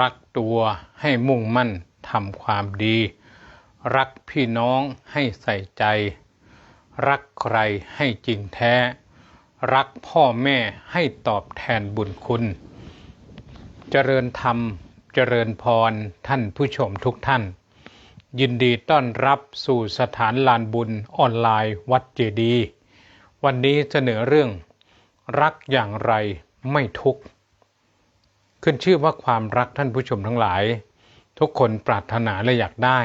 รักตัวให้มุ่งมั่นทำความดี รักพี่น้องให้ใส่ใจ รักใครให้จริงแท้ รักพ่อแม่ให้ตอบแทนบุญคุณ เจริญธรรม เจริญพรท่านผู้ชมทุกท่าน ยินดีต้อนรับสู่สถานลานบุญออนไลน์วัดเจดีย์วันนี้เสนอเรื่อง รักอย่างไรไม่ทุกข์ ขึ้นชื่อว่าความรักท่านผู้ชมทั้งหลาย ทุกคนปรารถนาและอยากได้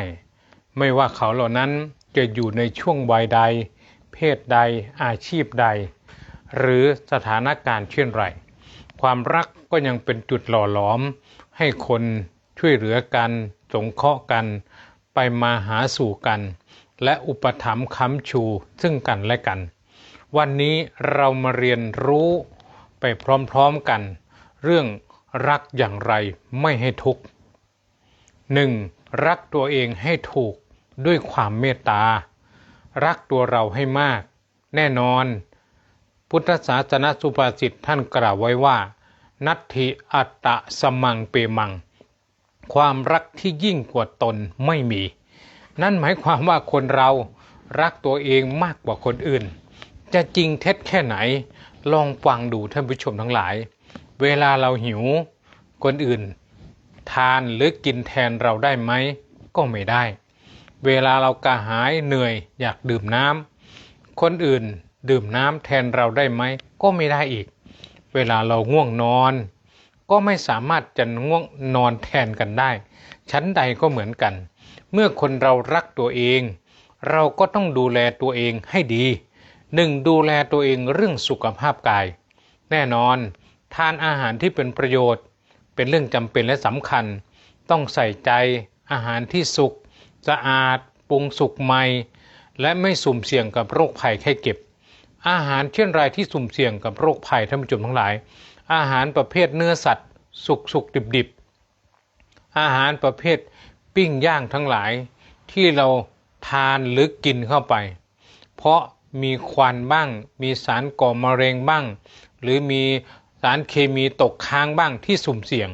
ไม่ว่าเขาเหล่านั้นจะอยู่ในช่วงวัยใด เพศใด อาชีพใด หรือสถานการณ์เช่นไรความรักก็ยังเป็นจุดหล่อหลอม ให้คนช่วยเหลือกัน สงเคราะห์กัน ไปมาหาสู่กัน และอุปถัมภ์ค้ำชูซึ่งกันและกัน วันนี้เรามาเรียนรู้ไปพร้อมๆกัน เรื่อง รักอย่างไรไม่ให้ทุกข์หนึ่งรักตัวเองให้ถูกด้วยความเมตตา รักตัวเราให้มาก แน่นอน พุทธศาสนสุภาษิตท่านกล่าวไว้ว่า นัตถิอัตตะสมังเปมัง ความรักที่ยิ่งกว่าตนไม่มี นั่นหมายความว่าคนเรารักตัวเองมากกว่าคนอื่น จะจริงเท็จแค่ไหน ลองฟังดูท่านผู้ชมทั้งหลาย เวลาเราหิว คนอื่น ทานหรือกินแทนเราได้ไหม ก็ไม่ได้ เวลาเรากระหายเหนื่อยอยากดื่มน้ำคนอื่นดื่มน้ำแทนเราได้ไหม ก็ไม่ได้อีก เวลาเราง่วงนอน ก็ไม่สามารถจะง่วงนอนแทนกันได้ ชั้นใดก็เหมือนกัน เมื่อคนเรารักตัวเอง เราก็ต้องดูแลตัวเองให้ดีหนึ่งดูแลตัวเองเรื่องสุขภาพกาย แน่นอน ทานอาหารที่เป็นประโยชน์ เป็นเรื่องจำเป็นและสำคัญ ต้องใส่ใจอาหารที่สุกสะอาดปรุงสุกใหม่ และไม่สุ่มเสี่ยงกับโรคภัยไข้เจ็บ อาหารเช่นไรที่สุ่มเสี่ยงกับโรคภัยท่านผู้ชมทั้งหลาย อาหารประเภทเนื้อสัตว์ สุกสุกดิบดิบอาหารประเภทปิ้งย่างทั้งหลาย ที่เราทานหรือกินเข้าไป เพราะมีควันบ้าง มีสารก่อมะเร็งบ้าง หรือมี สารเคมีตกค้างบ้างที่สุ่มเสี่ยง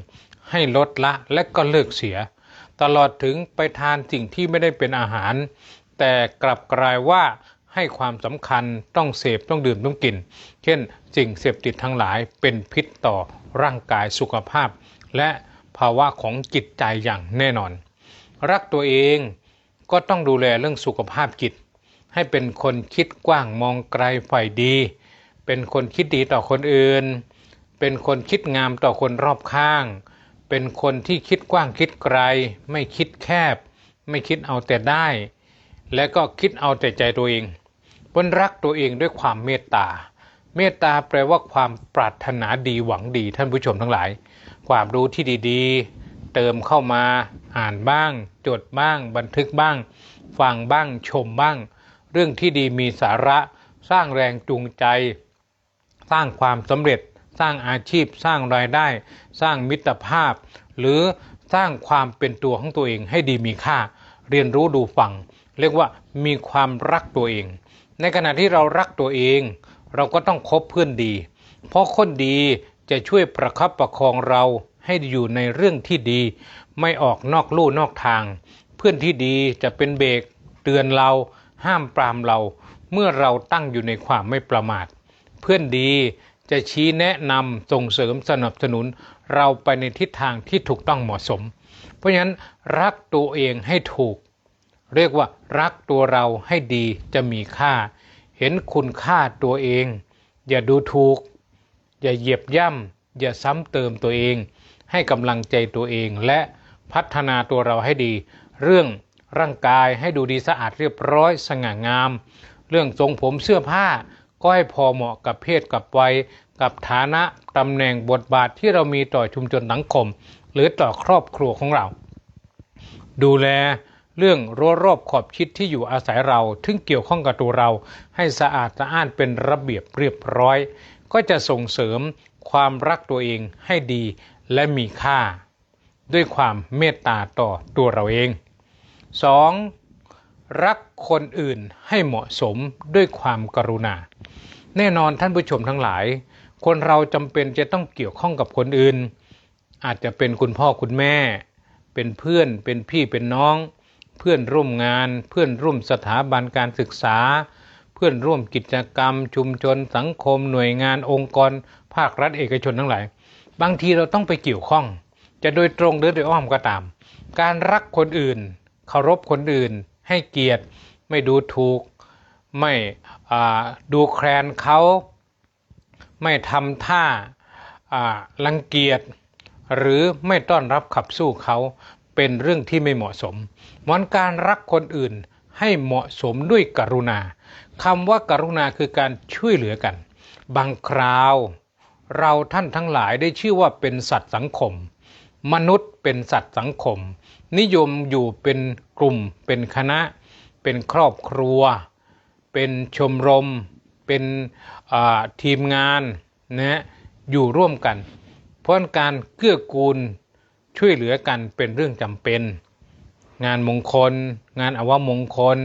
ให้ลดละและก็เลิกเสีย ตลอดถึงไปทานสิ่งที่ไม่ได้เป็นอาหาร แต่กลับกลายว่าให้ความสำคัญต้องเสพต้องดื่มต้องกิน เช่นสิ่งเสพติดทั้งหลายเป็นพิษต่อร่างกายสุขภาพ และภาวะของจิตใจอย่างแน่นอน รักตัวเองก็ต้องดูแลเรื่องสุขภาพจิต ให้เป็นคนคิดกว้างมองไกลฝ่ายดี เป็นคนคิดดีต่อคนอื่น เป็นคนคิดงามต่อคนรอบข้าง เป็นคนที่คิดกว้างคิดไกล ไม่คิดแคบ ไม่คิดเอาแต่ได้ และก็คิดเอาแต่ใจตัวเองบนรักตัวเองด้วยความเมตตา เมตตาแปลว่าความปรารถนาดีหวังดีท่านผู้ชมทั้งหลาย ความรู้ที่ดีๆ เติมเข้ามาอ่านบ้าง จดบ้าง บันทึกบ้าง ฟังบ้างชมบ้าง เรื่องที่ดีมีสาระ สร้างแรงจูงใจ สร้างความสำเร็จ สร้างอาชีพสร้างรายได้ สร้างมิตรภาพ หรือสร้างความเป็นตัวของตัวเองให้ดีมีค่า เรียนรู้ดูฟัง เรียกว่ามีความรักตัวเอง ในขณะที่เรารักตัวเอง เราก็ต้องคบเพื่อนดี เพราะคนดีจะช่วยประคับประคองเราให้อยู่ในเรื่องที่ดี ไม่ออกนอกลู่นอกทาง เพื่อนที่ดีจะเป็นเบรกเตือนเรา ห้ามปรามเรา เมื่อเราตั้งอยู่ในความไม่ประมาท เพื่อนดี จะชี้แนะนำส่งเสริมสนับสนุนเราไปในทิศทางที่ถูกต้องเหมาะสม เพราะฉะนั้นรักตัวเองให้ถูก เรียกว่ารักตัวเราให้ดีจะมีค่า เห็นคุณค่าตัวเอง อย่าดูถูก อย่าเหยียบย่ำอย่าซ้ำเติมตัวเอง ให้กำลังใจตัวเองและพัฒนาตัวเราให้ดี เรื่องร่างกายให้ดูดีสะอาดเรียบร้อยสง่างาม เรื่องทรงผมเสื้อผ้า ก็ให้พอเหมาะกับเพศกับวัย กับฐานะตำแหน่งบทบาทที่เรามีต่อชุมชนสังคม หรือต่อครอบครัวของเรา ดูแลเรื่องรั้วรอบขอบชิดที่อยู่อาศัยเราถึงเกี่ยวข้องกับตัวเรา ให้สะอาดสะอ้านเป็นระเบียบเรียบร้อย ก็จะส่งเสริมความรักตัวเองให้ดีและมีค่า ด้วยความเมตตาต่อตัวเราเอง 2. รักคนอื่นให้เหมาะสมด้วยความกรุณา แน่นอนท่านผู้ชมทั้งหลาย คนเราจำเป็นจะต้องเกี่ยวข้องกับคนอื่น อาจจะเป็นคุณพ่อคุณแม่ เป็นเพื่อนเป็นพี่เป็นน้อง เพื่อนร่วมงาน เพื่อนร่วมสถาบันการศึกษา เพื่อนร่วมกิจกรรม ชุมชน สังคม หน่วยงานองค์กร ภาครัฐเอกชนทั้งหลาย บางทีเราต้องไปเกี่ยวข้อง จะโดยตรงหรือโดยอ้อมก็ตาม การรักคนอื่นเคารพคนอื่น ให้เกียรติ ไม่ดูถูก ไม่ดูแคลนเขาไม่ทำท่าอ่ารังเกียจ หรือไม่ต้อนรับขับสู้เขาเป็นเรื่องที่ไม่เหมาะสมเหมือนการรักคนอื่นให้เหมาะสมด้วยกรุณาคำว่ากรุณาคือการช่วยเหลือกัน บางคราว เราท่านทั้งหลายได้ชื่อว่าเป็นสัตว์สังคม มนุษย์เป็นสัตว์สังคม นิยมอยู่เป็นกลุ่มเป็นคณะ เป็นครอบครัว เป็นชมรม เป็นทีมงานนะอยู่ร่วมกัน เพราะการเกื้อกูลช่วยเหลือกันเป็นเรื่องจำเป็น งานมงคล งานอวมงคล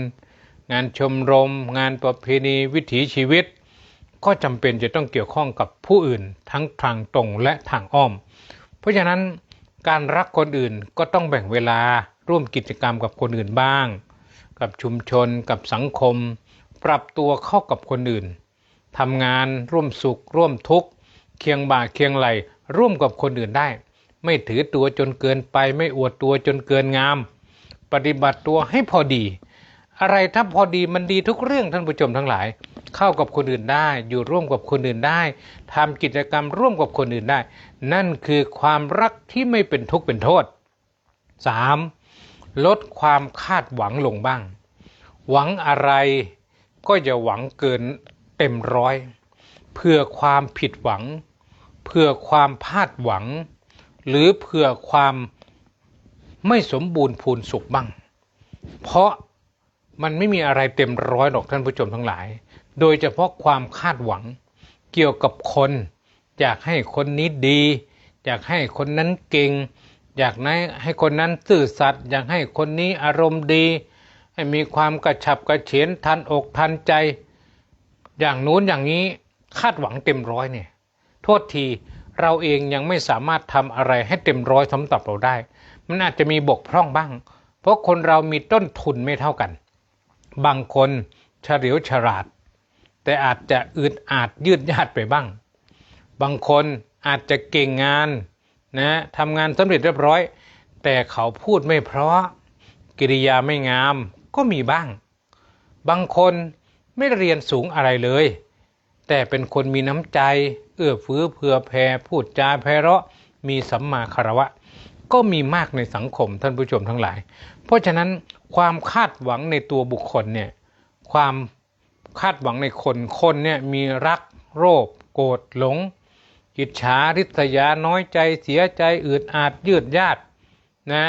งานชมรม งานประเพณีวิถีชีวิต ก็จำเป็นจะต้องเกี่ยวข้องกับผู้อื่นทั้งทางตรงและทางอ้อม เพราะฉะนั้น การรักคนอื่นก็ต้องแบ่งเวลาร่วมกิจกรรมกับคนอื่นบ้าง กับชุมชน กับสังคม ปรับตัวเข้ากับคนอื่นทำงานร่วมสุข ร่วมทุกข์ เคียงบ่าเคียงไหลร่วมกับคนอื่นได้ ไม่ถือตัวจนเกินไป ไม่อวดตัวจนเกินงาม ปฏิบัติตัวให้พอดี อะไรถ้าพอดีมันดีทุกเรื่องท่านผู้ชมทั้งหลาย เข้ากับคนอื่นได้ อยู่ร่วมกับคนอื่นได้ทำกิจกรรมร่วมกับคนอื่นได้ นั่นคือความรักที่ไม่เป็นทุกข์เป็นโทษ 3. ลดความคาดหวังลงบ้าง หวังอะไรก็อย่าหวังเกินเต็มร้อยเพื่อความผิดหวัง เพื่อความพลาดหวัง หรือเพื่อความไม่สมบูรณ์พูนสุขบ้าง เพราะมันไม่มีอะไรเต็มร้อยหรอกท่านผู้ชมทั้งหลาย โดยเฉพาะความคาดหวังเกี่ยวกับคนอยากให้คนนี้ดี อยากให้คนนั้นเก่ง อยากให้คนนั้นซื่อสัตย์อยากให้คนนี้อารมณ์ดี ให้มีความกระฉับกระเฉงทันอกทันใจ อย่างนู้นอย่างนี้คาดหวังเต็มร้อยเนี่ยโทษทีเราเองยังไม่สามารถทำอะไรให้เต็มร้อยสำหรับเราได้ มันอาจจะมีบกพร่องบ้าง เพราะคนเรามีต้นทุนไม่เท่ากัน บางคนเฉลียวฉลาด แต่อาจจะอึดอาจยืดยาดไปบ้าง บางคนอาจจะเก่งงานนะทำงานสำเร็จเรียบร้อย แต่เขาพูดไม่เพราะ กิริยาไม่งามก็มีบ้าง บางคนไม่เรียนสูงอะไรเลย แต่เป็นคนมีน้ำใจ เอื้อเฟื้อเผื่อแผ่พูดจาไพเราะมีสัมมาคารวะ ก็มีมากในสังคมท่านผู้ชมทั้งหลาย เพราะฉะนั้นความคาดหวังในตัวบุคคลเนี่ยความ คาดหวังในคนคนเนี่ยมีรักโรคโกรธหลงอิจฉาริษยาน้อยใจเสียใจอืดอาดยืดยาดนะ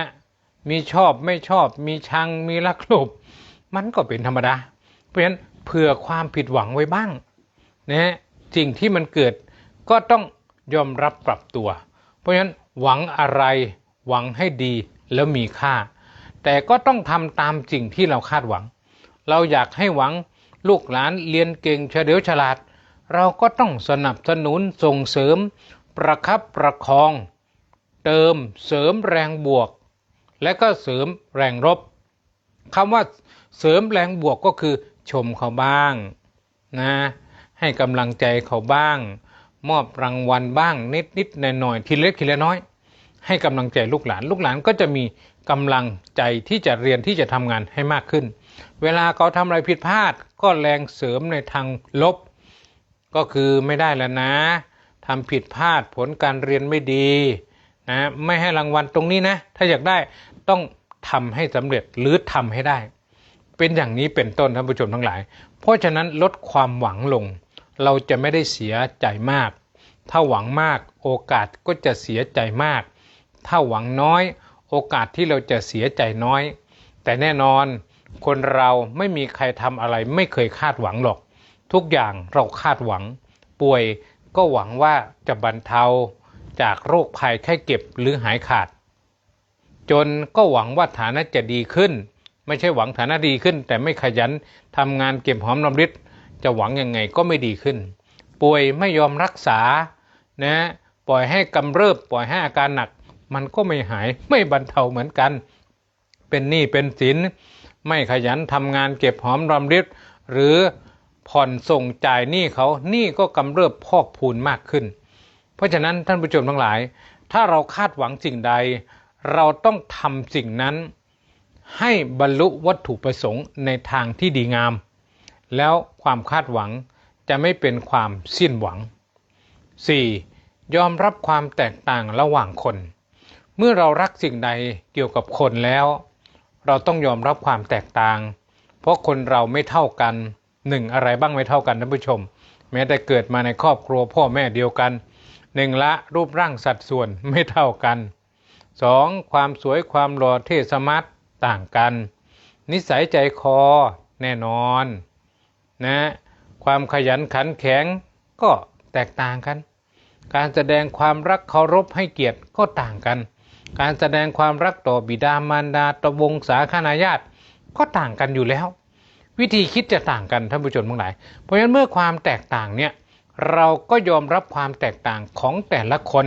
มีชอบไม่ชอบมีชังมีรักโลภมันก็เป็นธรรมดา เพราะฉะนั้นเผื่อความผิดหวังไว้บ้างนะสิ่งที่มันเกิดก็ต้องยอมรับปรับตัว เพราะฉะนั้นหวังอะไรหวังให้ดีแล้วมีค่า แต่ก็ต้องทำตามสิ่งที่เราคาดหวัง เราอยากให้หวัง ลูกหลานเรียนเก่งเฉลียวฉลาด เราก็ต้องสนับสนุนส่งเสริม ประคับประคอง เติมเสริมแรงบวก และก็เสริมแรงลบคำว่าเสริมแรงบวกก็คือชมเขาบ้างนะให้กำลังใจเขาบ้าง มอบรางวัลบ้างนิดนิดหน่อยหน่อยทีเล็กทีละน้อย ให้กำลังใจลูกหลาน ลูกหลานก็จะมีกำลังใจที่จะเรียนที่จะทำงานให้มากขึ้น เวลาเขาทำอะไรผิดพลาด ก็แรงเสริมในทางลบ ก็คือไม่ได้แล้วนะทำผิดพลาดผลการเรียนไม่ดีนะไม่ให้รางวัลตรงนี้นะ ถ้าอยากได้ต้องทำให้สำเร็จหรือทำให้ได้ เป็นอย่างนี้เป็นต้นท่านผู้ชมทั้งหลาย เพราะฉะนั้นลดความหวังลง เราจะไม่ได้เสียใจมาก ถ้าหวังมากโอกาสก็จะเสียใจมาก ถ้าหวังน้อย โอกาสที่เราจะเสียใจน้อย แต่แน่นอน คนเราไม่มีใครทำอะไรไม่เคยคาดหวังหรอก ทุกอย่างเราคาดหวัง ป่วยก็หวังว่าจะบรรเทาจากโรคภัยแค่เก็บหรือหายขาด จนก็หวังว่าฐานะจะดีขึ้น ไม่ใช่หวังฐานะดีขึ้น แต่ไม่ขยันทำงานเก็บหอมรอมริบจะหวังยังไงก็ไม่ดีขึ้น ป่วยไม่ยอมรักษานะปล่อยให้กำเริบปล่อยให้อาการหนัก มันก็ไม่หายไม่บรรเทาเหมือนกัน เป็นหนี้เป็นสิน ไม่ขยันทำงานเก็บหอมรอมริบหรือผ่อนส่งจ่ายหนี้เขาหนี้ก็กำเริบพอกพูนมากขึ้น เพราะฉะนั้นท่านผู้ชมทั้งหลาย ถ้าเราคาดหวังสิ่งใด เราต้องทำสิ่งนั้น ให้บรรลุวัตถุประสงค์ในทางที่ดีงาม แล้วความคาดหวังจะไม่เป็นความสิ้นหวัง 4. ยอมรับความแตกต่างระหว่างคน เมื่อเรารักสิ่งใดเกี่ยวกับคนแล้ว เราต้องยอมรับความแตกต่าง เพราะคนเราไม่เท่ากันหนึ่งอะไรบ้างไม่เท่ากันท่านผู้ชม แม้แต่เกิดมาในครอบครัวพ่อแม่เดียวกันหนึ่งละรูปร่างสัดส่วนไม่เท่ากัน 2. ความสวยความหล่อเทสมาร์ทต่างกัน นิสัยใจคอแน่นอนนะความขยันขันแข็งก็แตกต่างกัน การแสดงความรักเคารพให้เกียรติก็ต่างกัน การแสดงความรักต่อบิดามารดาต่อวงศาคณาญาติก็ต่างกันอยู่แล้ว วิธีคิดจะต่างกันท่านผู้ชมทั้งหลาย เพราะฉะนั้นเมื่อความแตกต่างเนี่ยเราก็ยอมรับความแตกต่างของแต่ละคน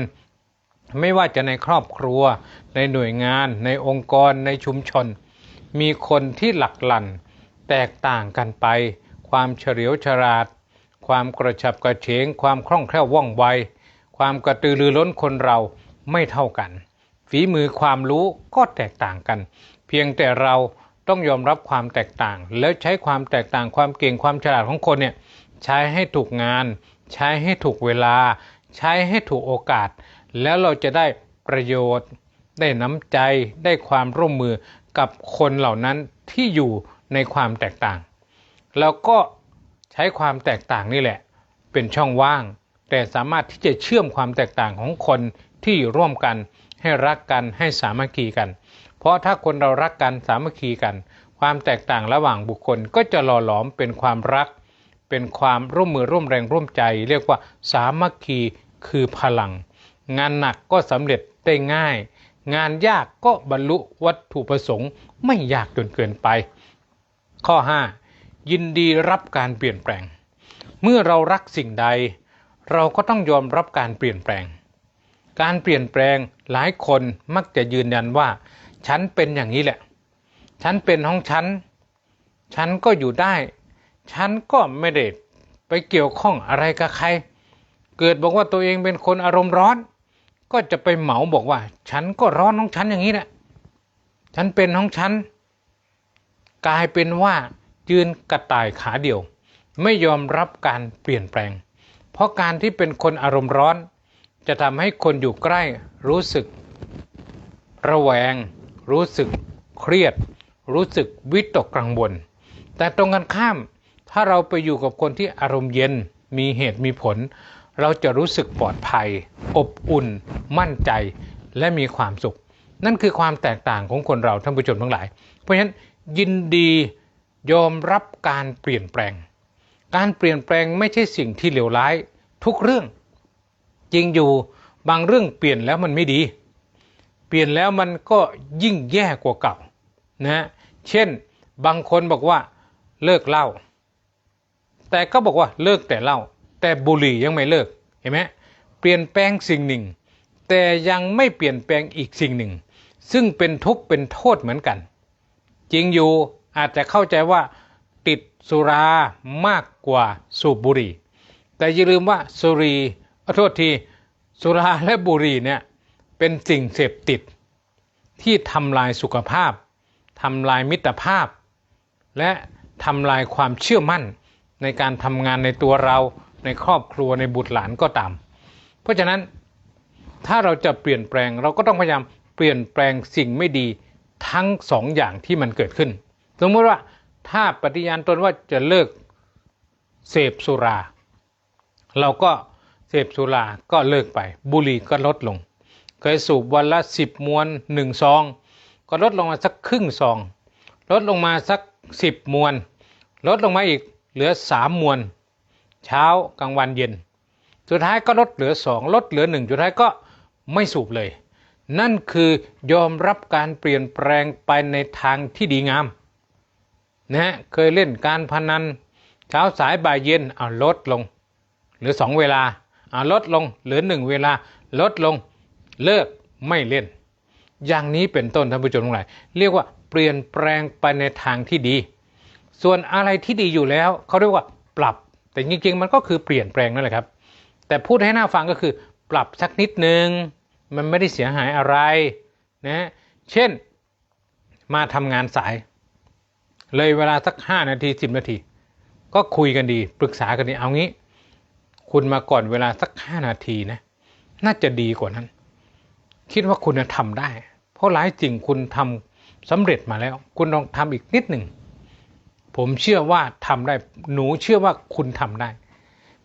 ไม่ว่าจะในครอบครัว ในหน่วยงาน ในองค์กรในชุมชน มีคนที่หลักหลั่น แตกต่างกันไป ความเฉลียวฉลาด ความกระฉับกระเฉง ความคล่องแคล่วว่องไว ความกระตือรือร้นคนเราไม่เท่ากัน ฝีมือความรู้ก็แตกต่างกัน เพียงแต่เราต้องยอมรับความแตกต่าง แล้วใช้ความแตกต่างความเก่งความฉลาดของคนเนี่ยใช้ให้ถูกงาน ใช้ให้ถูกเวลา ใช้ให้ถูกโอกาส แล้วเราจะได้ประโยชน์ ได้น้ำใจได้ความร่วมมือกับคนเหล่านั้นที่อยู่ในความแตกต่างแล้วก็ใช้ความแตกต่างนี่แหละ เป็นช่องว่าง แต่สามารถที่จะเชื่อมความแตกต่างของคนที่อยู่ร่วมกัน ให้รักกันให้สามัคคีกัน เพราะถ้าคนเรารักกันสามัคคีกัน ความแตกต่างระหว่างบุคคลก็จะหล่อหลอมเป็นความรัก เป็นความร่วมมือร่วมแรงร่วมใจ เรียกว่าสามัคคีคือพลัง งานหนักก็สำเร็จได้ง่าย งานยากก็บรรลุวัตถุประสงค์ไม่ยากจนเกินไป ข้อ 5 ยินดีรับการเปลี่ยนแปลง เมื่อเรารักสิ่งใด เราก็ต้องยอมรับการเปลี่ยนแปลง การเปลี่ยนแปลง หลายคนมักจะยืนยันว่า ฉันเป็นอย่างนี้แหละ ฉันเป็นของฉัน ฉันก็อยู่ได้ ฉันก็ไม่ได้ไปเกี่ยวข้องอะไรกับใคร เกิดบอกว่าตัวเองเป็นคนอารมณ์ร้อน ก็จะไปเหมาบอกว่า ฉันก็ร้อนของฉันอย่างนี้แหละ ฉันเป็นของฉัน กลายเป็นว่ายืนกระต่ายขาเดียว ไม่ยอมรับการเปลี่ยนแปลง เพราะการที่เป็นคนอารมณ์ร้อน จะทำให้คนอยู่ใกล้รู้สึก ระแวง รู้สึกเครียด รู้สึกวิตกกังวลแต่ตรงกันข้าม ถ้าเราไปอยู่กับคนที่อารมณ์เย็น มีเหตุมีผล เราจะรู้สึกปลอดภัย อบอุ่น มั่นใจ และมีความสุข นั่นคือความแตกต่างของคนเราท่านผู้ชมทั้งหลาย เพราะฉะนั้นยินดียอมรับการเปลี่ยนแปลง การเปลี่ยนแปลงไม่ใช่สิ่งที่เลวร้าย ทุกเรื่อง จริงอยู่บางเรื่องเปลี่ยนแล้วมันไม่ดี เปลี่ยนแล้วมันก็ยิ่งแย่กว่าเก่านะเช่นบางคนบอกว่าเลิกเหล้าแต่ก็บอกว่าเลิกแต่เหล้าแต่บุหรี่ยังไม่เลิกเห็นไหมเปลี่ยนแปลงสิ่งหนึ่ง แต่ยังไม่เปลี่ยนแปลงอีกสิ่งหนึ่ง ซึ่งเป็นทุกข์เป็นโทษเหมือนกัน จริงอยู่อาจจะเข้าใจว่าติดสุรามากกว่าสูบบุหรี่ แต่อย่าลืมว่าสุรี โทษทีสุราและบุหรี่เนี่ยเป็นสิ่งเสพติดที่ทำลายสุขภาพทำลายมิตรภาพ และทำลายความเชื่อมั่นในการทำงานในตัวเราในครอบครัวในบุตรหลานก็ตาม เพราะฉะนั้นถ้าเราจะเปลี่ยนแปลงเราก็ต้องพยายามเปลี่ยนแปลงสิ่งไม่ดีทั้งสองอย่างที่มันเกิดขึ้น สมมติว่าถ้าปฏิญาณตนว่าจะเลิกเสพสุรา เราก็ เสพสุราก็เลิกไป บุหรี่ก็ลดลง เคยสูบวันละสิบมวนหนึ่งซอง ก็ลดลงมาสักครึ่งซอง ลดลงมาสักสิบมวน ลดลงมาอีกเหลือสามมวน เช้ากลางวันเย็น สุดท้ายก็ลดเหลือสองลดเหลือหนึ่งสุดท้ายก็ไม่สูบเลย นั่นคือยอมรับการเปลี่ยนแปลงไปในทางที่ดีงามนะฮะเคยเล่นการพนัน เช้าสายบ่ายเย็นเอาลดลง เหลือสองเวลาเอา ลดลงเหลือหนึ่งเวลาลดลงเลิกไม่เล่น อย่างนี้เป็นต้นท่านผู้ชมทั้งหลายเรียกว่าเปลี่ยนแปลงไปในทางที่ดี ส่วนอะไรที่ดีอยู่แล้วเขาเรียกว่าปรับ แต่จริงๆ มันก็คือเปลี่ยนแปลงนั่นแหละครับ แต่พูดให้หน่าฟังก็คือ ปรับสักนิดนึงมันไม่ได้เสียหายอะไรนะเช่นมาทำงานสาย เลยเวลาสักห้านาทีสิบนาที ก็คุยกันดี ปรึกษากันดีเอางี้ คุณมาก่อนเวลาสักห้านาทีนะ น่าจะดีกว่านั้น คิดว่าคุณทำได้ เพราะหลายสิ่งคุณทำสำเร็จมาแล้ว คุณลองทำอีกนิดหนึ่ง ผมเชื่อว่าทำได้ หนูเชื่อว่าคุณทำได้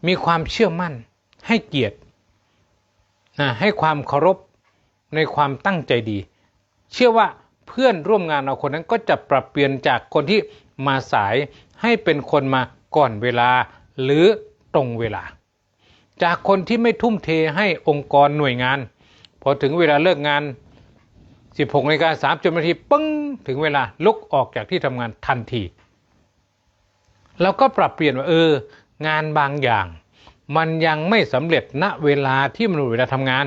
มีความเชื่อมั่น ให้เกียรตินะให้ความเคารพในความตั้งใจดี เชื่อว่าเพื่อนร่วมงานเราคนนั้นก็จะปรับเปลี่ยนจากคนที่มาสายให้เป็นคนมาก่อนเวลาหรือตรงเวลา จากคนที่ไม่ทุ่มเทให้องค์กรหน่วยงาน พอถึงเวลาเลิกงาน 16นาฬิกา3 0นาทีปึ้งถึงเวลาลุกออกจากที่ทำงานทันทีเราก็ปรับเปลี่ยนว่าเออ งานบางอย่าง มันยังไม่สำเร็จณเวลาที่มันเวลาทำงาน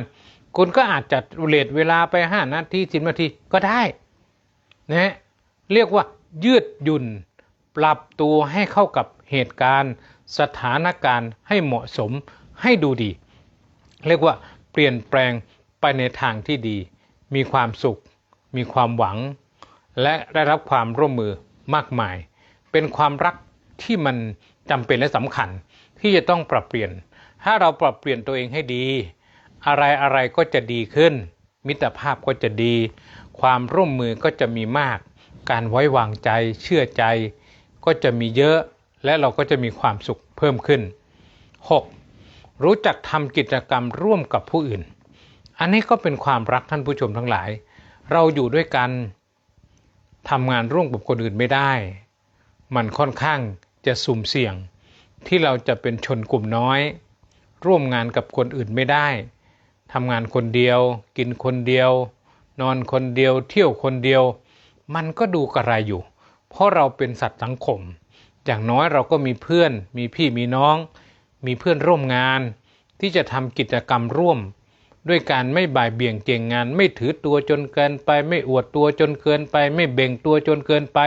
คุณก็อาจจะเลทเวลาไป 5 นาที10นาทีก็ได้นะเรียกว่ายืดหยุ่น ปรับตัวให้เข้ากับเหตุการณ์ สถานการณ์ให้เหมาะสม ให้ดูดี เรียกว่าเปลี่ยนแปลงไปในทางที่ดี มีความสุข มีความหวัง และได้รับความร่วมมือมากมาย เป็นความรักที่มันจำเป็นและสำคัญที่จะต้องปรับเปลี่ยน ถ้าเราปรับเปลี่ยนตัวเองให้ดี อะไรอะไรก็จะดีขึ้น มิตรภาพก็จะดี ความร่วมมือก็จะมีมาก การไว้วางใจเชื่อใจ ก็จะมีเยอะและเราก็จะมีความสุขเพิ่มขึ้น 6. รู้จักทำกิจกรรมร่วมกับผู้อื่น อันนี้ก็เป็นความรักท่านผู้ชมทั้งหลาย เราอยู่ด้วยกันทำงานร่วมกับคนอื่นไม่ได้ มันค่อนข้างจะสุ่มเสี่ยง ที่เราจะเป็นชนกลุ่มน้อย ร่วมงานกับคนอื่นไม่ได้ทำงานคนเดียว กินคนเดียว นอนคนเดียว เที่ยวคนเดียว มันก็ดูกระไรอยู่ เพราะเราเป็นสัตว์สังคม อย่างน้อยเราก็มีเพื่อน มีพี่มีน้อง มีเพื่อนร่วมงาน ที่จะทำกิจกรรมร่วม ด้วยการไม่บ่ายเบี่ยงเก่งงาน ไม่ถือตัวจนเกินไป ไม่อวดตัวจนเกินไป ไม่เบ่งตัวจนเกินไป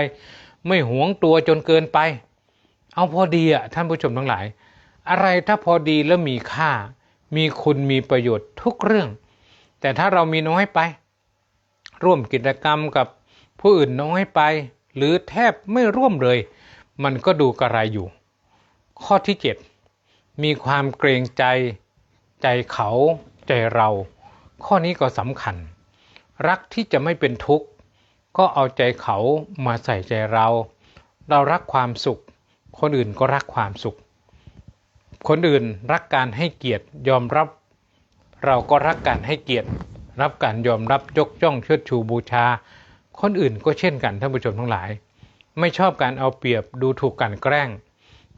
ไม่หวงตัวจนเกินไป เอาพอดีอะท่านผู้ชมทั้งหลาย อะไรถ้าพอดีแล้วมีค่า มีคุณมีประโยชน์ทุกเรื่อง แต่ถ้าเรามีน้อยไป ร่วมกิจกรรมกับผู้อื่นน้อยไป หรือแทบไม่ร่วมเลย มันก็ดูกระไรอยู่ ข้อที่ 7 มีความเกรงใจ ใจเขาใจเรา ข้อนี้ก็สำคัญ รักที่จะไม่เป็นทุกข์ ก็เอาใจเขามาใส่ใจเรา เรารักความสุข คนอื่นก็รักความสุข คนอื่นรักการให้เกียรติยอมรับ เราก็รักการให้เกียรติ รับการยอมรับยกย่องเชิดชูบูชา คนอื่นก็เช่นกันท่านผู้ชมทั้งหลาย ไม่ชอบการเอาเปรียบดูถูกกันแกล้ง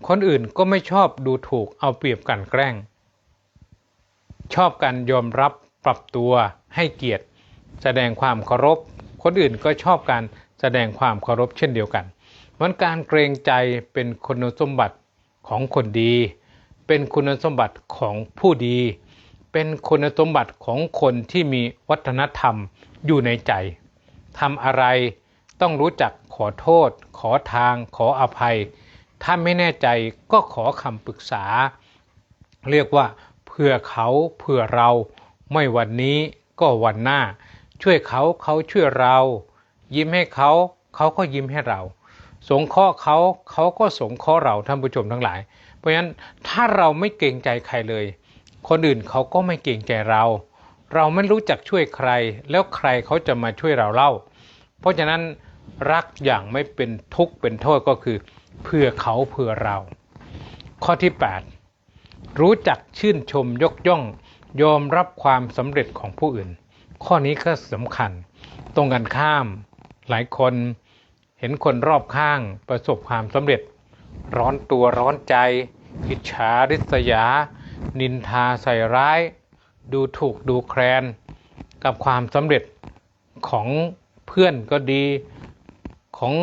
คนอื่นก็ไม่ชอบดูถูกเอาเปรียบกันแกล้ง ชอบการยอมรับปรับตัวให้เกียรติ แสดงความเคารพ คนอื่นก็ชอบการแสดงความเคารพเช่นเดียวกันมันการเกรงใจเป็นคุณสมบัติของคนดี เป็นคุณสมบัติของผู้ดี เป็นคุณสมบัติของคนที่มีวัฒนธรรมอยู่ในใจทำอะไรต้องรู้จักขอโทษ ขอทาง ขออภัย ถ้าไม่แน่ใจก็ขอคำปรึกษา เรียกว่าเพื่อเขาเพื่อเราไม่วันนี้ก็วันหน้า ช่วยเขาเขาช่วยเรา ยิ้มให้เขาเขาก็ยิ้มให้เรา สงเคราะห์เขาเขาก็สงเคราะห์เราท่านผู้ชมทั้งหลาย เพราะฉะนั้นถ้าเราไม่เกรงใจใครเลย คนอื่นเขาก็ไม่เกรงใจเรา เราไม่รู้จักช่วยใคร แล้วใครเขาจะมาช่วยเราเล่า เพราะฉะนั้นรักอย่างไม่เป็นทุกข์เป็นโทษก็คือ เพื่อเขาเพื่อเรา ข้อที่ 8 รู้จักชื่นชมยกย่อง ยอมรับความสำเร็จของผู้อื่น ข้อนี้ก็สำคัญ ตรงกันข้าม หลายคนเห็นคนรอบข้างประสบความสำเร็จ ร้อนตัวร้อนใจอิจฉาริษยา นินทาใส่ร้าย ดูถูกดูแคลน กับความสำเร็จของเพื่อนก็ดีของ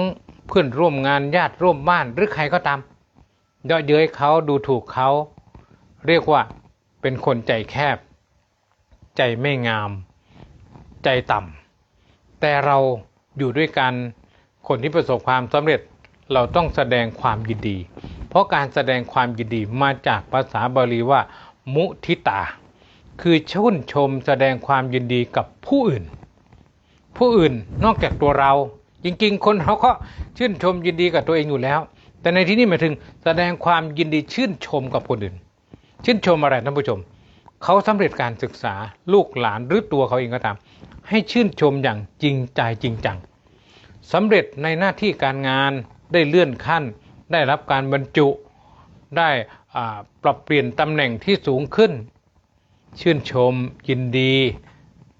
เพื่อนร่วมงานญาติร่วมบ้านหรือใครก็ตามเยาะเย้ยเขาดูถูกเขาเรียกว่าเป็นคนใจแคบ ใจไม่งาม ใจต่ำแต่เราอยู่ด้วยกันคนที่ประสบความสำเร็จเราต้องแสดงความยินดี เพราะการแสดงความยินดีมาจากภาษาบาลีว่า มุทิตา คือชื่นชมแสดงความยินดีกับผู้อื่น ผู้อื่นนอกจากตัวเรา จริงๆ คนเขาก็ชื่นชมยินดีกับตัวเองอยู่แล้ว แต่ในที่นี้หมายถึงแสดงความยินดีชื่นชมกับคนอื่น ชื่นชมอะไรท่านผู้ชม เขาสำเร็จการศึกษาลูกหลานหรือตัวเขาเองก็ตาม ให้ชื่นชมอย่างจริงใจจริงจังสำเร็จในหน้าที่การงานได้เลื่อนขั้น ได้รับการบรรจุได้ปรับเปลี่ยนตำแหน่งที่สูงขึ้น ชื่นชมยินดี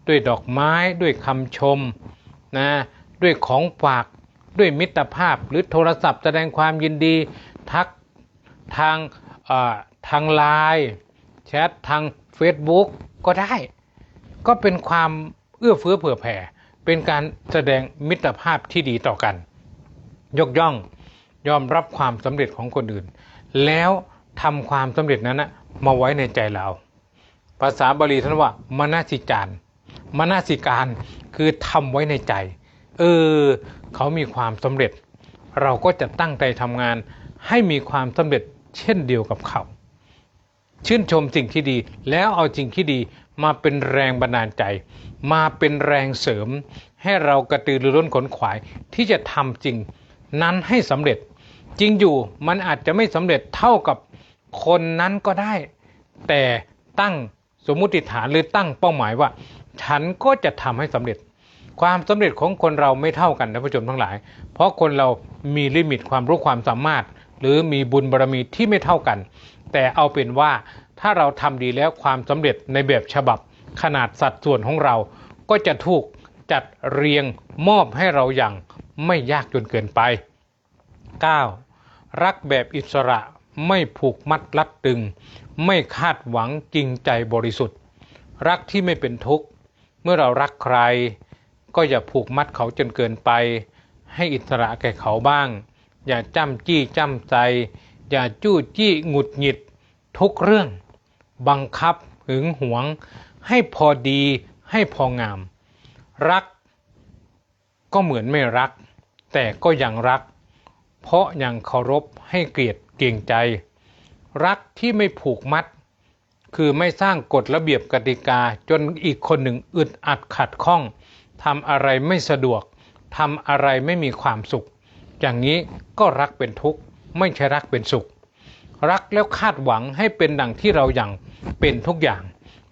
ด้วยดอกไม้ด้วยคำชมนะ ด้วยของฝากด้วยมิตรภาพหรือโทรศัพท์แสดงความยินดี ทักทางทางไลน์แชททาง Facebook ก็ได้ ก็เป็นความเอื้อเฟื้อเผื่อแผ่ เป็นการแสดงมิตรภาพที่ดีต่อกัน ยกย่องยอมรับความสำเร็จของคนอื่น แล้วทำความสำเร็จนั้นนะมาไว้ในใจเรา ภาษาบาลีท่านว่ามนาสิจารมนาสิการคือทำไว้ในใจ เออเขามีความสำเร็จ เราก็จะตั้งใจทำงานให้มีความสำเร็จเช่นเดียวกับเขา ชื่นชมสิ่งที่ดี แล้วเอาสิ่งที่ดีมาเป็นแรงบันดาลใจ มาเป็นแรงเสริม ให้เรากระตือรือร้นขนขวายที่จะทำจริงนั้นให้สำเร็จ จริงอยู่มันอาจจะไม่สำเร็จเท่ากับคนนั้นก็ได้ แต่ตั้งสมมุติฐานหรือตั้งเป้าหมายว่า ฉันก็จะทำให้สำเร็จ ความสำเร็จของคนเราไม่เท่ากันนะผู้ชมทั้งหลาย เพราะคนเรามีลิมิตความรู้ความสามารถ หรือมีบุญบารรมีที่ไม่เท่ากัน แต่เอาเป็นว่าถ้าเราทำดีแล้วความสำเร็จในแบบฉบับ ขนาดสัดส่วนของเรา ก็จะถูกจัดเรียงมอบให้เราอย่างไม่ยากจนเกินไป 9. รักแบบอิสระไม่ผูกมัดรัดตึง ไม่คาดหวังจริงใจบริสุทธิ์ รักที่ไม่เป็นทุกข์ เมื่อเรารักใคร ก็อย่าผูกมัดเขาจนเกินไป ให้อิสระแก่เขาบ้าง อย่าจ้ำจี้จ้ำใจ อย่าจู้จี้หงุดหงิด ทุกเรื่อง บังคับหึงหวง ให้พอดีให้พองาม รัก ก็เหมือนไม่รัก แต่ก็ยังรัก เพราะยังเคารพให้เกียรติเก่งใจ รักที่ไม่ผูกมัด คือไม่สร้างกฎระเบียบกติกาจนอีกคนหนึ่งอึดอัดขัดข้อง ทำอะไรไม่สะดวกทำอะไรไม่มีความสุข อย่างนี้ก็รักเป็นทุกข์ ไม่ใช่รักเป็นสุข รักแล้วคาดหวังให้เป็นดังที่เราอย่างเป็นทุกอย่าง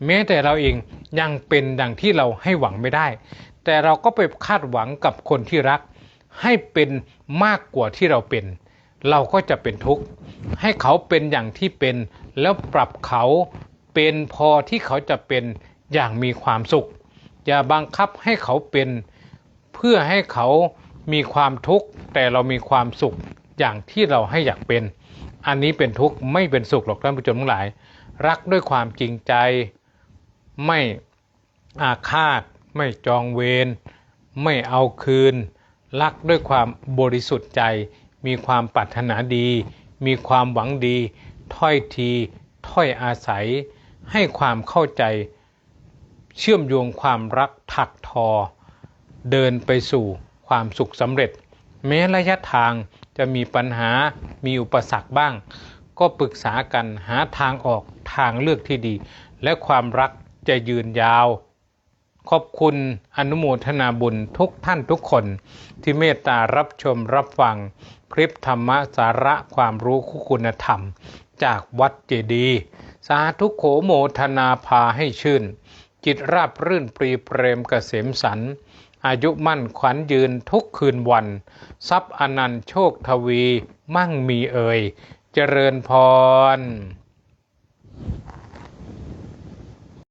แม้แต่เราเองยังเป็นดังที่เราให้หวังไม่ได้ แต่เราก็ไปคาดหวังกับคนที่รัก ให้เป็นมากกว่าที่เราเป็น เราก็จะเป็นทุกข์ ให้เขาเป็นอย่างที่เป็น แล้วปรับเขาเป็นพอที่เขาจะเป็นอย่างมีความสุข อย่าบังคับให้เขาเป็นเพื่อให้เขามีความทุกข์แต่เรามีความสุขอย่างที่เราให้อยากเป็น อันนี้เป็นทุกข์ไม่เป็นสุขหรอกท่านผู้ชมทั้งหลาย รักด้วยความจริงใจไม่อาฆาต ไม่จองเวรไม่เอาคืน รักด้วยความบริสุทธิ์ใจ มีความปรารถนาดี มีความหวังดี ถ้อยที ถ้อยอาศัย ให้ความเข้าใจ เชื่อมโยงความรักถักทอ เดินไปสู่ความสุขสำเร็จ แม้ระยะทางจะมีปัญหามีอุปสรรคบ้าง ก็ปรึกษากันหาทางออกทางเลือกที่ดี และความรักจะยืนยาว ขอบคุณอนุโมทนาบุญทุกท่านทุกคนที่เมตตารับชมรับฟัง คลิปธรรมสาระความรู้คุณธรรม จากวัดเจดี สาธุโขโมทนาพาให้ชื่น จิตราบรื่นปรีเปรมกเกษมสัน อายุมั่นขวัญยืนทุกคืนวัน ทรัพย์อนันต์โชคทวี มั่งมีเอ่ย เจริญพร